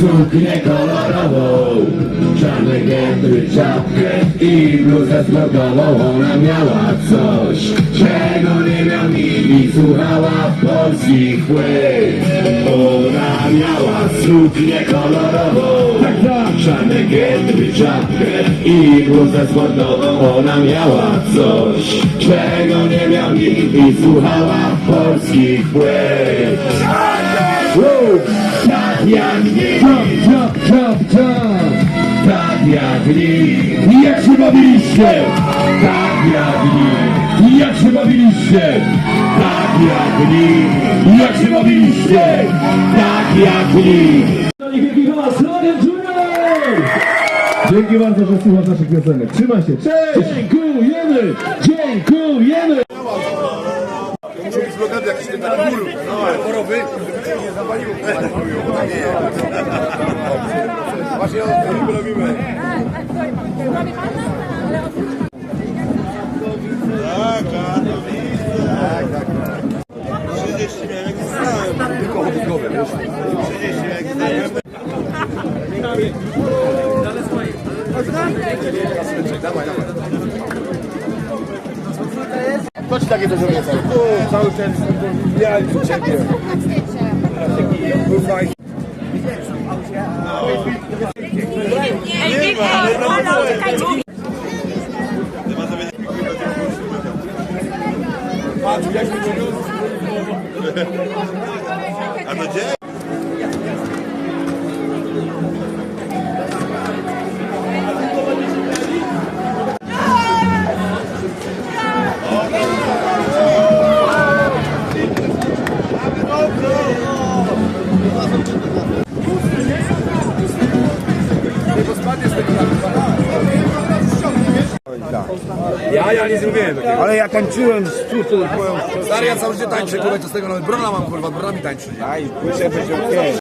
suknię kolorową. Czarny getry, czapkę i bluzę sportową Ona miała coś, czego nie miał nikt. Słuchała polskich płyt Ona miała suknię kolorową. Tak, tak, czarny getry, czapkę i bluzę sportową Ona miała coś, czego nie miał nikt. I słuchała polskich płyt Wow! Tak jak nikt Jump, jump, jump! tak jak nikt Jak się bawiliście? Tak jak nikt Jak się bawiliście? Tak jak nikt Jak się bawiliście? Tak jak nikt i wielki Radian Junior! Dzięki bardzo, że słuchasz naszych piosenek. Trzymaj się, cześć! Dziękujemy! Dziękujemy! Blokady jakiś ten taki mur choroby. Właśnie o tym robimy. Tylko hobbykowe, wiesz? Dawaj, dawaj. Kto ci takie coś obiecał? Cały ten ja u ciebie. A to gdzie? Ja, ja nie zrobiłem takiego. Ale ja tańczyłem z córką moją. Stary, ja cały życie tańczę, kurwa, to z tego nawet brona mam, kurwa, brona mi tańczy. Aj, płycie będzie okej.